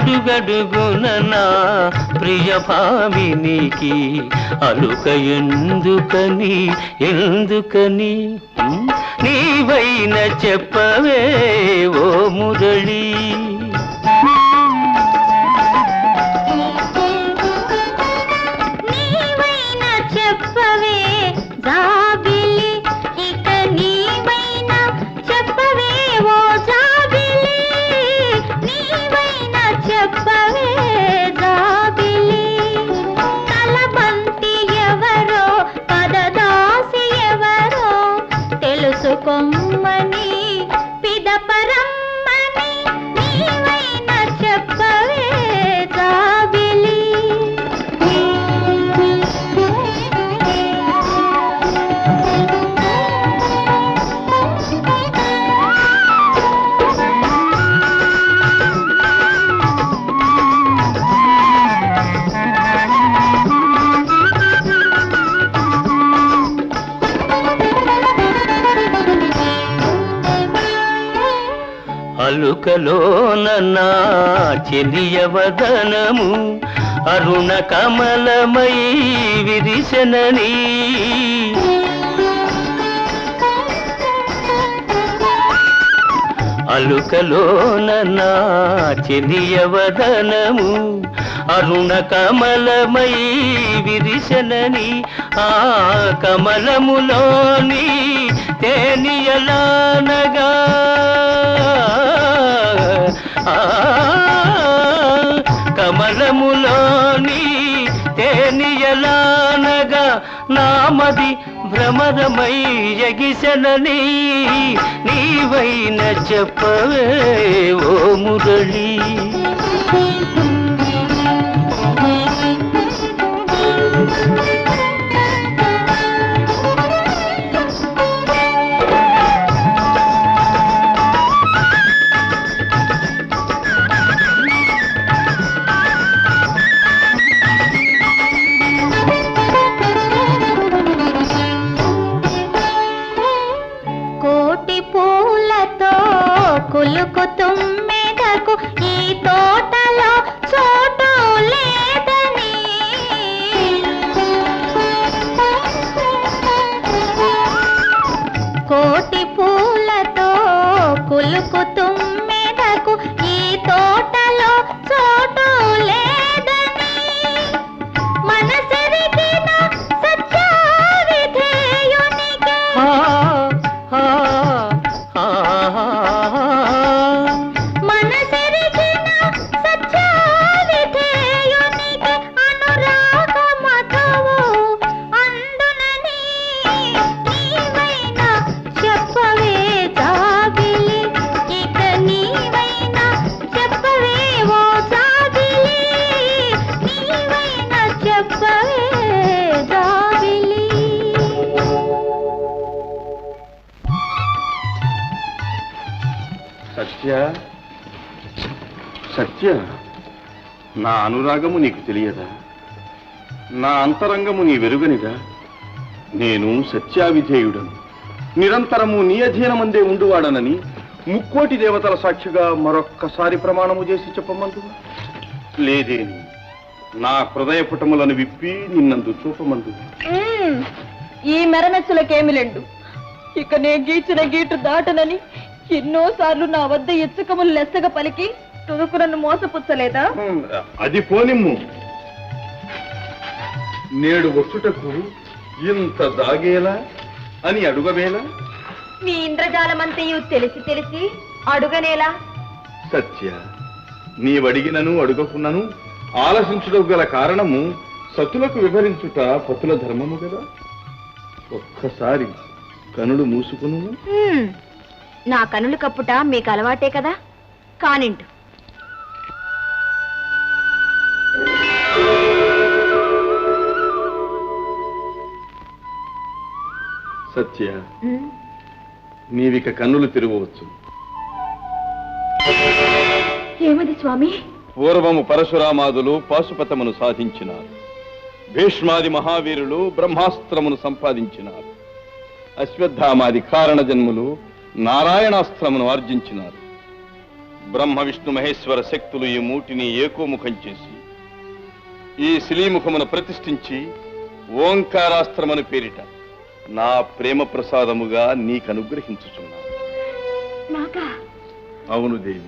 అడుగడుగున నా ప్రియ భామినికి అలుక ఎందుకని? ఎందుకని నీవైన చెప్పవే ఓ మురళీ. అలుకలోన నా చెలియవదనము. అరుణ కమలమై విరిశనని అలుకలోన నా చెలియవదనము. అరుణ కమలమై విరిశనని ఆ కమలములోని తేనియలానగా. కమలములోని తేనియలానగా నామది భ్రమరమై ఎగిసెనని నీవైన చెప్పవే ఓ మురళీ. సత్య సత్య నా అనురాగము నీకు తెలియదా? నా అంతరంగము నీ వెరుగనిదా? నేను సత్యావిధేయుడను. నిరంతరము నీ అధీనమందే ఉండువాడనని ముక్కోటి దేవతల సాక్షిగా మరొక్కసారి ప్రమాణము చేసి చెప్పమందు లేదేని నా హృదయ పుటములను విప్పి నిన్నందు చూపమందు ఈ మెరనచ్చులకేమిలెండు ఇక నే గీచిన గీటు దాటనని ఎన్నోసార్లు నా వద్ద ఎచ్చుకములు లెస్సగా పలికి తుదుకు నన్ను మోసపుచ్చలేదా? అది పోనిమ్ము. నేడు వచ్చుటకు ఇంత దాగేలా అని అడుగవేలా? మీ ఇంద్రజాలమంతయు తెలిసి తెలిసి అడుగనేలా? సత్య నీవడిగినను అడుగకున్నను ఆలసించుటకు గల కారణము సతులకు వివరించుట పతుల ధర్మము కదా ఒక్కసారి కనుడు మూసుకును. నా కనులు కప్పుట మీకు అలవాటే కదా? కానింటు సత్య నీవిక కన్నులు తిరగవచ్చు ఏమది స్వామి? పూర్వము పరశురామాదులు పాశుపతమును సాధించినారు. భీష్మాది మహావీరులు బ్రహ్మాస్త్రమును సంపాదించినారు. అశ్వత్థామాది కారణ జన్ములు నారాయణాస్త్రమును ఆర్జించినారు. బ్రహ్మ విష్ణు మహేశ్వర శక్తులు ఈ మూటిని ఏకోముఖం చేసి ఈ శిలీముఖమును ప్రతిష్ఠించి ఓంకారాస్త్రమని పేరిట నా ప్రేమ ప్రసాదముగా నీకు అనుగ్రహించుచున్నాను. నాకా? అవును దేవి.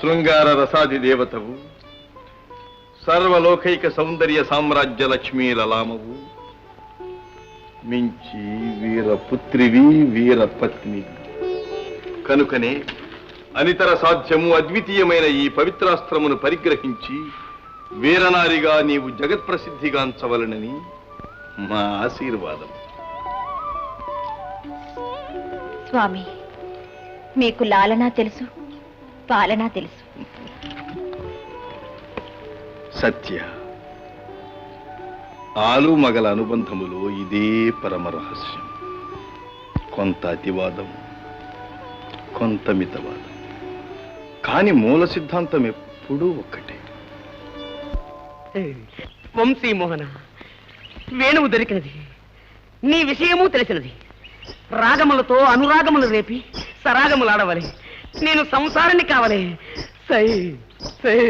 శృంగార రసాది దేవతవు సర్వలోకైక సౌందర్య సామ్రాజ్య లక్ష్మీ లలామవు మించి వీర పుత్రివి వీర పత్నివి కనుకనే అనితర సాధ్యము అద్వితీయమైన ఈ పవిత్రాస్త్రమును పరిగ్రహించి వీరనారిగా నీవు జగత్ప్రసిద్ధిగాంచవలనని మా ఆశీర్వాదం. స్వామి మీకు లాలనా తెలుసు పాలనా తెలుసు. సత్య ఆలు మగల అనుబంధములో ఇదే పరమ రహస్యం. కొంత అతివాదం కొంత మితవాదం. కాని మూల సిద్ధాంతం ఎప్పుడూ ఒక్కటే. వంశీ మోహన వేణువు దొరికినది. నీ విషయము తెలిసినది. రాగములతో అనురాగములు రేపి సరాగములు ఆడవలే నేను సంసారాన్ని కావలే. సై సై.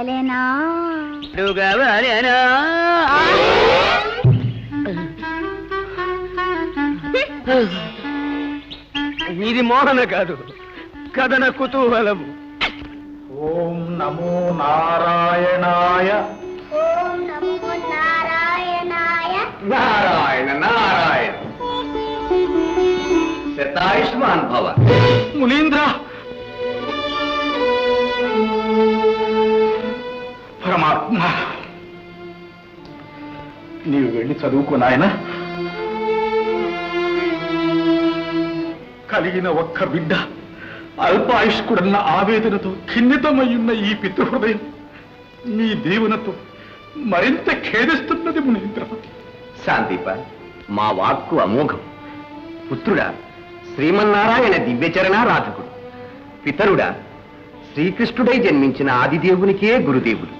డుగవలెనా. ఇది మోహన కాదు కథన కుతూహలము. ఓం నమో నారాయణాయ. ఓం నమో నారాయణాయ. నారాయణ నారాయణ. శతాయుష్మాన్ భవ. మునీంద్ర! అమ్మా. నీవు వెళ్ళి చదువుకో నాయన. కలిగిన ఒక్క బిడ్డ అల్పాయుష్కుడన్న ఆవేదనతో ఖిన్నితమయ్యున్న ఈ పితృహృదయం మీ దీవెనతో మరింత ఖేదిస్తున్నది మునీంద్ర శాంతిప మా వాక్కు అమోఘం. పుత్రుడా శ్రీమన్నారాయణ దివ్యచరణారాధకుడు పితరుడా శ్రీకృష్ణుడై జన్మించిన ఆదిదేవునికే గురుదేవుడు.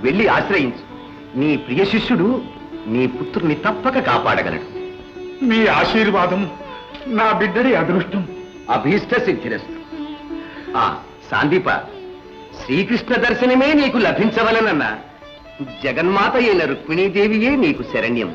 వెళ్ళి ఆశ్రయించు. నీ ప్రియ శిష్యుడు నీ పుత్రుని తప్పక కాపాడగలడు. మీ ఆశీర్వాదం నా బిడ్డడి అదృష్టం. అభీష్ట సిద్ధిరస్తు. ఆ సాందీప శ్రీకృష్ణ దర్శనమే నీకు లభించవలనన్న. జగన్మాత అయిన రుక్మిణీదేవియే నీకు శరణ్యం.